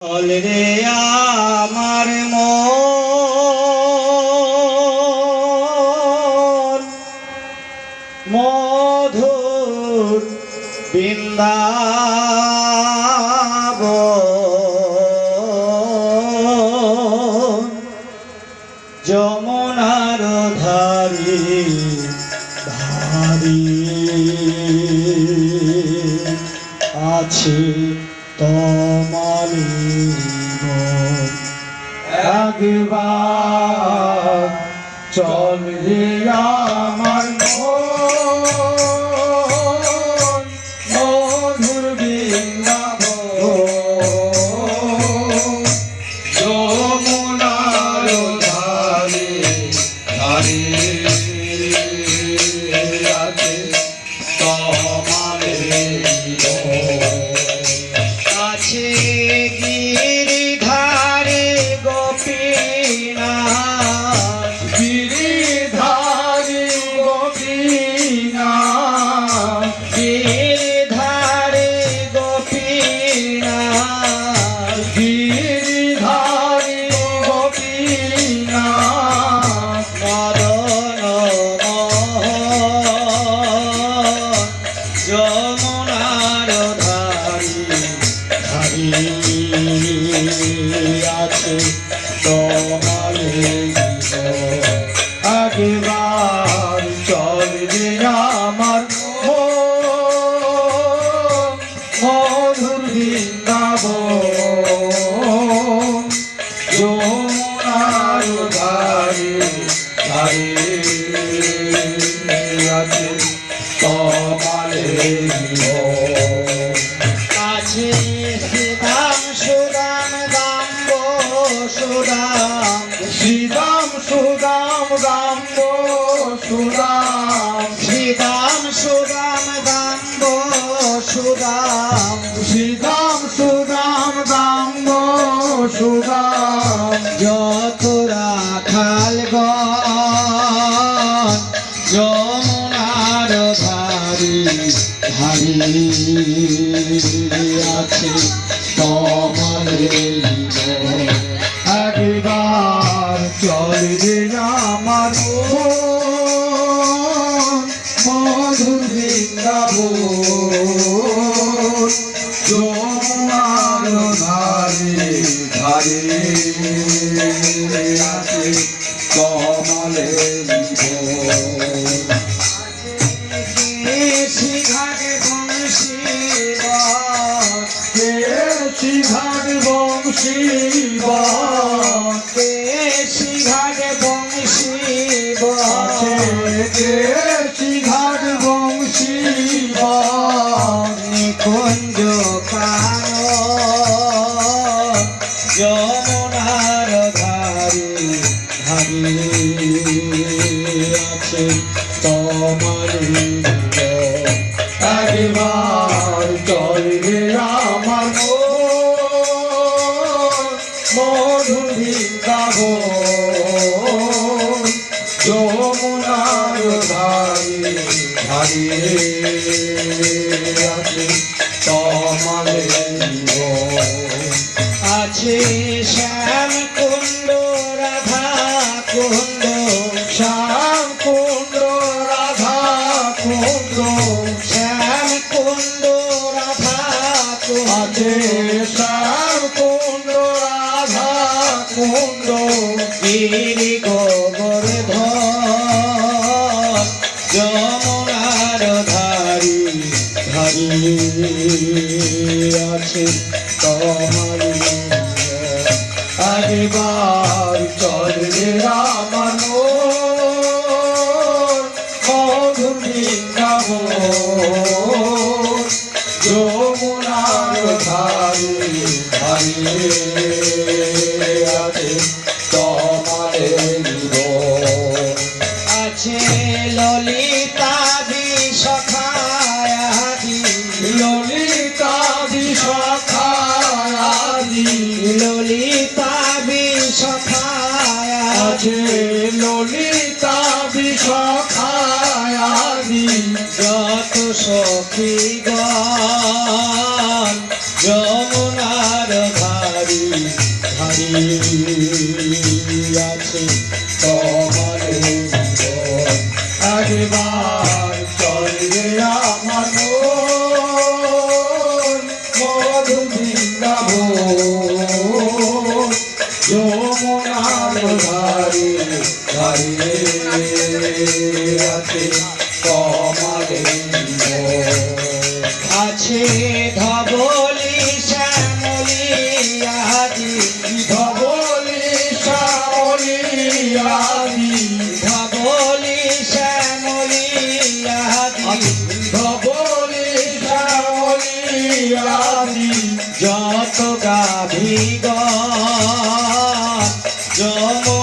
চল রে আমার মন। মধুর বৃন্দাব যমুনার ধারি ধারি আছে তোমারি চল রে আমার মধুর বৃন্দাবন। যমুনার ধারে ধারে। সুদাম সুরাম রাম সুরাম। যত রাখাল যমুনার ভারি ধারি আছে তোমার ধারে আছে কমলের ঘাটে বংশী বংশী কেশি ঘাট ধারে আছে তোমার একবার চল রে আমার মধু বৃন্দাবন যমুনার ধারে ধারে। যমুনার ধারি ধারি আছে। তোমার ললিতা বিষখায়াদি আছে ললিতা বিষখায়াদি যত সখী গান যমুনার ধারি ধারি। যমুনার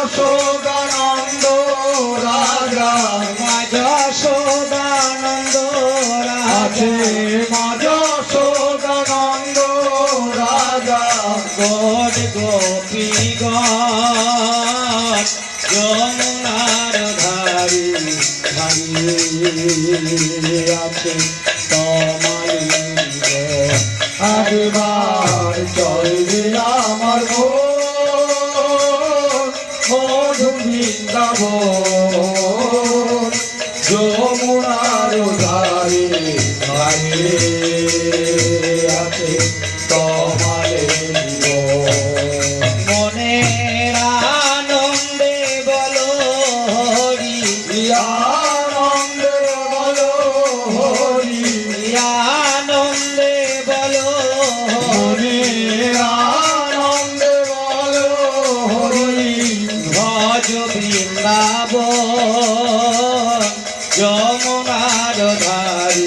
যশোদানন্দ রাজা মা যশোদানন্দ রাজা মা যশোদানন্দ রাজা গোড গোপী গণ যমুনার ধারি ধারি আছে তমালিঙ্গ। একবার চলবে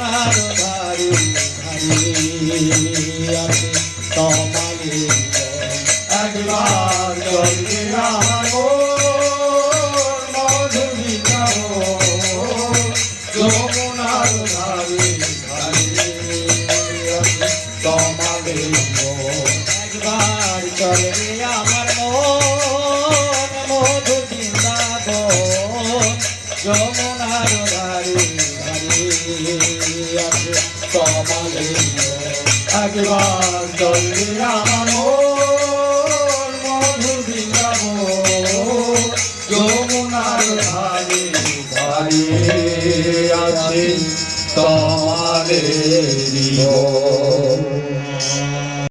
ধারি ধারি আছে তোমারি একবার আমার মন মধুর যমুনার ধারে ধারে আছে তোমাদের একবার চলে একবার জলে আমার মধু দিলাম যমুনার তোমারে